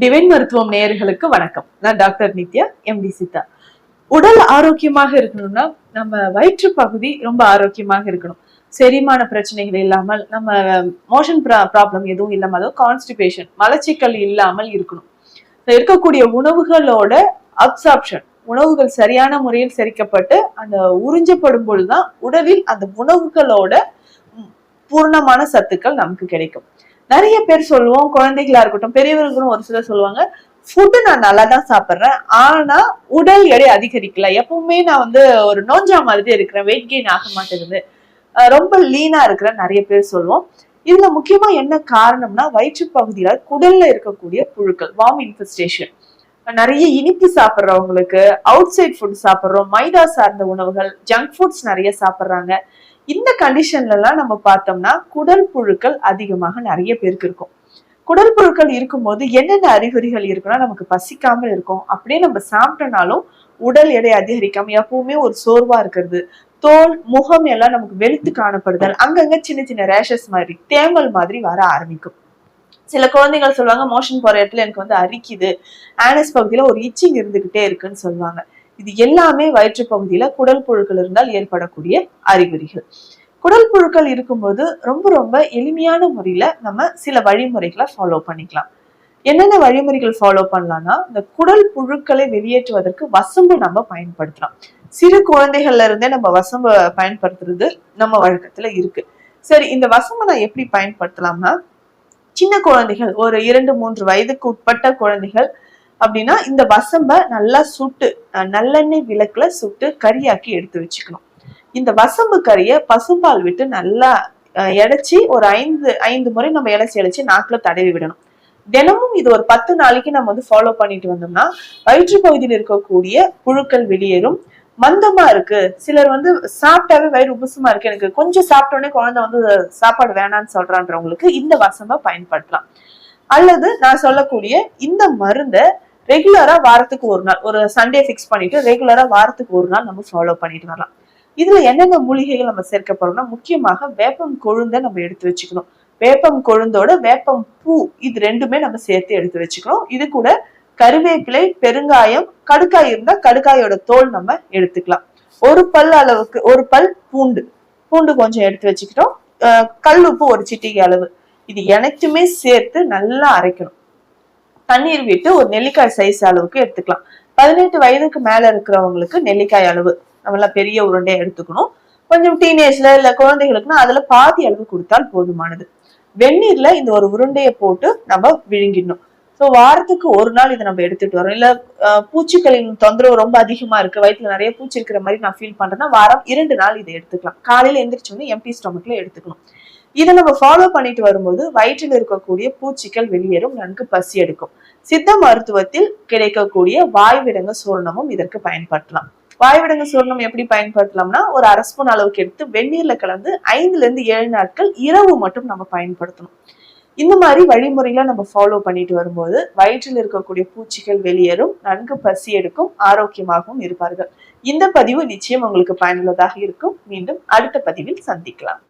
Divine மருத்துவம் நேயர்களுக்கு வணக்கம். நான் டாக்டர் நித்யா எம்டி சித்தா. உடல் ஆரோக்கியமாக இருக்கணும்னா நம்ம வயிற்று பகுதி ரொம்ப ஆரோக்கியமாக இருக்கணும். செரிமான பிரச்சனைகள் இல்லாமல் நம்ம மோஷன் ப்ராப்ளம் எதுவும் இல்லாமல் கான்ஸ்டிபேஷன் மலச்சிக்கல் இல்லாமல் இருக்கணும். இருக்கக்கூடிய உணவுகளோட அப்சாப்ஷன் உணவுகள் சரியான முறையில் செரிக்கப்பட்டு அந்த உறிஞ்சப்படும் பொழுதுதான் உடலில் அந்த உணவுகளோட பூர்ணமான சத்துக்கள் நமக்கு கிடைக்கும். நிறைய பேர் சொல்லுவோம் குழந்தைகளா இருக்கட்டும் பெரியவர்களும் ஒரு சிலர் சொல்லுவாங்க ஃபுட்டு நான் நல்லா தான் சாப்பிட்றேன் ஆனா உடல் எடை அதிகரிக்கல. எப்பவுமே நான் வந்து ஒரு நோஞ்சா மாதிரி இருக்கிறேன் வெயிட் கெயின் ஆக மாட்டேங்குது. ரொம்ப லீனா இருக்கிறேன் நிறைய பேர் சொல்லுவோம். இதுல முக்கியமா என்ன காரணம்னா வயிற்று பகுதியில குடல்ல இருக்கக்கூடிய புழுக்கள் வார்ம் இன்ஃபெஸ்டேஷன் நிறைய இனிப்பு சாப்பிட்றவங்களுக்கு அவுட் சைட் ஃபுட் சாப்பிட்றோம் மைதா சார்ந்த உணவுகள் ஜங்க் ஃபுட்ஸ் நிறைய சாப்பிட்றாங்க. இந்த கண்டிஷன்ல எல்லாம் நம்ம பார்த்தோம்னா குடல் புழுக்கள் அதிகமாக நிறைய பேருக்கு இருக்கும். குடல் புழுக்கள் இருக்கும்போது என்னென்ன அறிகுறிகள் இருக்குன்னா நமக்கு பசிக்காமல் இருக்கும். அப்படியே நம்ம சாப்பிட்டனாலும் உடல் எடை அதிகரிக்காம எப்பவுமே ஒரு சோர்வா இருக்கிறது. தோல் முகம் எல்லாம் நமக்கு வெளுத்து காணப்படுதல். அங்கங்க சின்ன சின்ன ரேஷஸ் மாதிரி தேமல் மாதிரி வர ஆரம்பிக்கும். சில குழந்தைகள் சொல்லுவாங்க மோஷன் போற இடத்துல எனக்கு வந்து அரிக்குது. ஆனஸ் பகுதியில ஒரு இச்சிங் இருந்துகிட்டே இருக்குன்னு சொல்லுவாங்க. இது எல்லாமே வயிற்று பகுதியில குடல் புழுக்கள் இருந்தால் ஏற்படக்கூடிய அறிகுறிகள். குடல் புழுக்கள் இருக்கும்போது ரொம்ப ரொம்ப எளிமையான முறையில நம்ம சில வழிமுறைகளை ஃபாலோ பண்ணிக்கலாம். என்னென்ன வழிமுறைகள் ஃபாலோ பண்ணலாம்னா இந்த குடல் புழுக்களை வெளியேற்றுவதற்கு வசம்பு நம்ம பயன்படுத்தலாம். சிறு குழந்தைகள்ல இருந்தே நம்ம வசம்பு பயன்படுத்துறது நம்ம வழக்கத்துல இருக்கு. சரி இந்த வசம்பை நான் எப்படி பயன்படுத்தலாம்னா சின்ன குழந்தைகள் ஒரு இரண்டு மூன்று வயதுக்கு உட்பட்ட குழந்தைகள் அப்படின்னா இந்த வசம்ப நல்லா சுட்டு நல்லெண்ணெய் விளக்குல சுட்டு கறியாக்கி எடுத்து வச்சுக்கணும். இந்த வசம்பு கறியை பசும்பால் விட்டு நல்லா இடைச்சி ஒரு ஐந்து ஐந்து முறை நம்ம இலைச்சி இழைச்சி நாக்குல தடவி விடணும். தினமும் இது ஒரு பத்து நாளைக்கு நம்ம வந்து ஃபாலோ பண்ணிட்டு வந்தோம்னா வயிற்று பகுதியில் இருக்கக்கூடிய புழுக்கள் வெளியேறும். மந்தமா இருக்கு. சிலர் வந்து சாப்பிட்டாவே வயிறு உபசமா இருக்கு. எனக்கு கொஞ்சம் சாப்பிட்ட உடனே குழந்தை வந்து சாப்பாடு வேணாம்னு சொல்றான்றவங்களுக்கு இந்த வசம்ப பயன்படுத்தலாம். அல்லது நான் சொல்லக்கூடிய இந்த மருந்தை ரெகுலரா வாரத்துக்கு ஒரு நாள் ஒரு சண்டே ஃபிக்ஸ் பண்ணிட்டு ரெகுலரா வாரத்துக்கு ஒரு நாள் நம்ம ஃபாலோ பண்ணிட்டு வரலாம். இதுல என்னென்ன மூலிகைகள் நம்ம சேர்க்க போறோம்னா முக்கியமாக வேப்பம் கொழுந்தை நம்ம எடுத்து வச்சுக்கணும். வேப்பம் கொழுந்தோட வேப்பம் பூ இது ரெண்டுமே நம்ம சேர்த்து எடுத்து வச்சுக்கணும். இது கூட கருவேப்பிலை பெருங்காயம் கடுக்காய் இருந்தா கடுக்காயோட தோல் நம்ம எடுத்துக்கலாம். ஒரு பல் அளவுக்கு ஒரு பல் பூண்டு. பூண்டு கொஞ்சம் எடுத்து வச்சுக்கிட்டோம். அஹ் கல் உப்பு ஒரு சிட்டிகை அளவு. இது எனக்குமே சேர்த்து நல்லா அரைக்கணும். தண்ணீர் விட்டு ஒரு நெல்லிக்காய் சைஸ் அளவுக்கு எடுத்துக்கலாம். பதினெட்டு வயதுக்கு மேல இருக்கிறவங்களுக்கு நெல்லிக்காய் அளவு. நம்மளாம் பெரிய உருண்டையை எடுத்துக்கணும். கொஞ்சம் டீனேஜ்ல இல்ல குழந்தைகளுக்குன்னா அதுல பாதி அளவு கொடுத்தால் போதுமானது. வெந்நீர்ல இந்த ஒரு உருண்டையை போட்டு நம்ம விழுங்கிடணும். ஸோ வாரத்துக்கு ஒரு நாள் இதை நம்ம எடுத்துட்டு வரோம். இல்ல அஹ், பூச்சிகளின் தொந்தரவு ரொம்ப அதிகமா இருக்கு. வயிற்றுல நிறைய பூச்சி இருக்கிற மாதிரி நான் ஃபீல் பண்றேன்னா வாரம் இரண்டு நாள் இதை எடுத்துக்கலாம். காலையில எந்திரிச்சோடனே எம்டி ஸ்டொமக்ல எடுத்துக்கணும். இதை நம்ம ஃபாலோ பண்ணிட்டு வரும்போது வயிற்றில் இருக்கக்கூடிய பூச்சிகள் வெளியேறும் நன்கு பசி எடுக்கும். சித்த மருத்துவத்தில் கிடைக்கக்கூடிய வாய்விடங்க சூரணமும் இதற்கு பயன்படுத்தலாம். வாய்விடங்க சூர்ணம் எப்படி பயன்படுத்தலாம்னா ஒரு அரை ஸ்பூன் அளவுக்கு எடுத்து வெந்நீர்ல கலந்து ஐந்துல இருந்து ஏழு நாட்கள் இரவு மட்டும் நம்ம பயன்படுத்தணும். இந்த மாதிரி வழிமுறைகளை நம்ம ஃபாலோ பண்ணிட்டு வரும்போது வயிற்றில் இருக்கக்கூடிய பூச்சிகள் வெளியேறும் நன்கு பசி எடுக்கும் ஆரோக்கியமாகவும் இருப்பார்கள். இந்த பதிவு நிச்சயம் உங்களுக்கு பயனுள்ளதாக இருக்கும். மீண்டும் அடுத்த பதிவில் சந்திக்கலாம்.